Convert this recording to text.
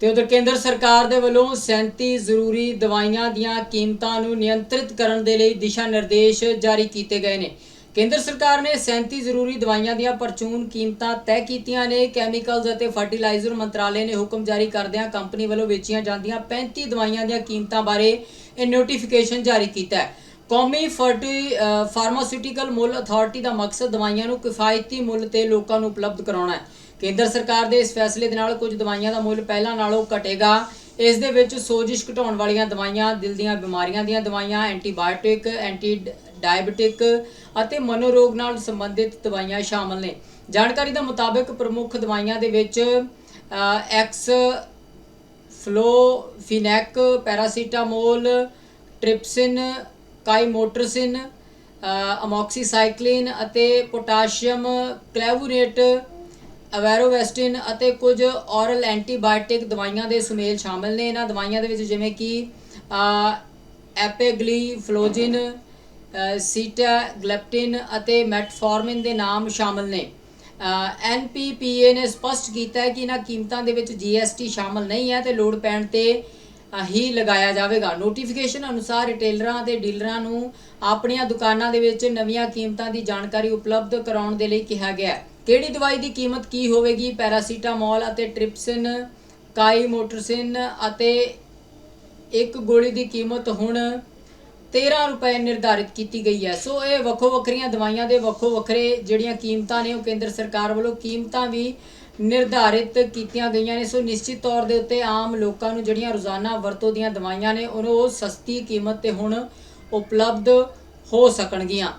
ਤੇ ਉਧਰ ਕੇਂਦਰ ਸਰਕਾਰ ਦੇ ਵੱਲੋਂ 37 ਜ਼ਰੂਰੀ ਦਵਾਈਆਂ ਦੀਆਂ ਕੀਮਤਾਂ ਨੂੰ ਨਿਯੰਤਰਿਤ ਕਰਨ ਦੇ ਲਈ ਦਿਸ਼ਾ ਨਿਰਦੇਸ਼ ਜਾਰੀ ਕੀਤੇ ਗਏ ਨੇ। ਕੇਂਦਰ ਸਰਕਾਰ ਨੇ 37 ਜ਼ਰੂਰੀ ਦਵਾਈਆਂ ਦੀਆਂ ਪਰਚੂਨ ਕੀਮਤਾਂ ਤੈਅ ਕੀਤੀਆਂ ਨੇ। ਕੈਮੀਕਲਜ਼ ਅਤੇ ਫਰਟੀਲਾਈਜ਼ਰ ਮੰਤਰਾਲੇ ਨੇ ਹੁਕਮ ਜਾਰੀ ਕਰਦਿਆਂ ਕੰਪਨੀ ਵੱਲੋਂ ਵੇਚੀਆਂ ਜਾਂਦੀਆਂ 35 ਦਵਾਈਆਂ ਦੀਆਂ ਕੀਮਤਾਂ ਬਾਰੇ ਇਹ ਨੋਟੀਫਿਕੇਸ਼ਨ ਜਾਰੀ ਕੀਤਾ ਹੈ। ਕੌਮੀ ਫਰਟੀ ਫਾਰਮਾਸਿਊਟੀਕਲ ਮੁੱਲ ਅਥਾਰਟੀ ਦਾ ਮਕਸਦ ਦਵਾਈਆਂ ਨੂੰ ਕਿਫਾਇਤੀ ਮੁੱਲ ਤੇ ਲੋਕਾਂ ਨੂੰ ਉਪਲਬਧ ਕਰਾਉਣਾ ਹੈ। ਕੇਂਦਰ ਸਰਕਾਰ ਦੇ ਇਸ ਫੈਸਲੇ ਦੇ ਨਾਲ ਕੁਝ ਦਵਾਈਆਂ ਦਾ ਮੁੱਲ ਪਹਿਲਾਂ ਨਾਲੋਂ ਘਟੇਗਾ। ਇਸ ਦੇ ਵਿੱਚ ਸੋਜਿਸ਼ ਘਟਾਉਣ ਵਾਲੀਆਂ ਦਵਾਈਆਂ, ਦਿਲ ਦੀਆਂ ਬਿਮਾਰੀਆਂ ਦੀਆਂ ਦਵਾਈਆਂ, ਐਂਟੀਬਾਇਓਟਿਕ ਐਂਟੀ ਡਾਇਬੀਟਿਕ ਅਤੇ ਮਨੋਰੋਗ ਨਾਲ ਸੰਬੰਧਿਤ ਦਵਾਈਆਂ ਸ਼ਾਮਲ ਨੇ। ਜਾਣਕਾਰੀ ਦੇ ਮੁਤਾਬਕ ਪ੍ਰਮੁੱਖ ਦਵਾਈਆਂ ਦੇ ਵਿੱਚ X ਫਲੋਫਿਨੈਕ, paracetamol, trypsin, chymotrypsin amoxicillin ਅਤੇ ਪੋਟਾਸ਼ੀਅਮ ਕਲੈਵੂਰੇਟ ਅਵੈਰੋਵੈਸਟਿਨ ਅਤੇ ਕੁਝ ਔਰਲ ਐਂਟੀਬਾਇਓਟਿਕ ਦਵਾਈਆਂ ਦੇ ਸੁਮੇਲ ਸ਼ਾਮਲ ਨੇ। ਇਹਨਾਂ ਦਵਾਈਆਂ ਦੇ ਵਿੱਚ ਜਿਵੇਂ ਕਿ ਐਪੇਗਲੀਫਲੋਜਿਨ ਸੀਟਾਗਲੈਪਟਿਨ ਅਤੇ ਮੈਟਫੋਰਮਿਨ ਦੇ ਨਾਮ ਸ਼ਾਮਲ ਨੇ। ਐਨਪੀਪੀਏ ਨੇ ਸਪਸ਼ਟ ਕੀਤਾ ਹੈ ਕਿ ਇਹਨਾਂ ਕੀਮਤਾਂ ਦੇ ਵਿੱਚ ਜੀਐਸਟੀ ਸ਼ਾਮਲ ਨਹੀਂ ਹੈ ਤੇ ਲੋਡ ਪੈਣ ਤੇ ਹੀ ਲਗਾਇਆ ਜਾਵੇਗਾ। ਨੋਟੀਫਿਕੇਸ਼ਨ ਅਨੁਸਾਰ ਰਿਟੇਲਰਾਂ ਅਤੇ ਡੀਲਰਾਂ ਨੂੰ ਆਪਣੀਆਂ ਦੁਕਾਨਾਂ ਦੇ ਵਿੱਚ ਨਵੀਆਂ ਕੀਮਤਾਂ ਦੀ ਜਾਣਕਾਰੀ ਉਪਲਬਧ ਕਰਾਉਣ ਦੇ ਲਈ ਕਿਹਾ ਗਿਆ ਹੈ। ਕਿਹੜੀ ਦਵਾਈ ਦੀ ਕੀਮਤ ਕੀ ਹੋਵੇਗੀ? ਪੈਰਾਸੀਟਾਮੋਲ ਅਤੇ ਟ੍ਰਿਪਸਿਨ, ਕਾਈਮੋਟਰਸਿਨ ਅਤੇ ਇੱਕ ਗੋਲੀ ਦੀ ਕੀਮਤ ਹੁਣ 13 ਰੁਪਏ ਨਿਰਧਾਰਿਤ ਕੀਤੀ ਗਈ ਹੈ। ਸੋ ਇਹ ਵੱਖੋ ਵੱਖਰੀਆਂ ਦਵਾਈਆਂ ਦੇ ਵੱਖੋ ਵੱਖਰੇ ਜਿਹੜੀਆਂ ਕੀਮਤਾਂ ਨੇ, ਉਹ ਕੇਂਦਰ ਸਰਕਾਰ ਵੱਲੋਂ ਕੀਮਤਾਂ ਵੀ ਨਿਰਧਾਰਿਤ ਕੀਤੀਆਂ ਗਈਆਂ ਨੇ। ਸੋ ਨਿਸ਼ਚਿਤ ਤੌਰ ਦੇ ਉੱਤੇ ਆਮ ਲੋਕਾਂ ਨੂੰ ਜਿਹੜੀਆਂ ਰੋਜ਼ਾਨਾ ਵਰਤੋਂ ਦੀਆਂ ਦਵਾਈਆਂ ਨੇ, ਉਹਨੂੰ ਉਹ ਸਸਤੀ ਕੀਮਤ ਤੇ ਹੁਣ ਉਪਲਬਧ ਹੋ ਸਕਣਗੀਆਂ।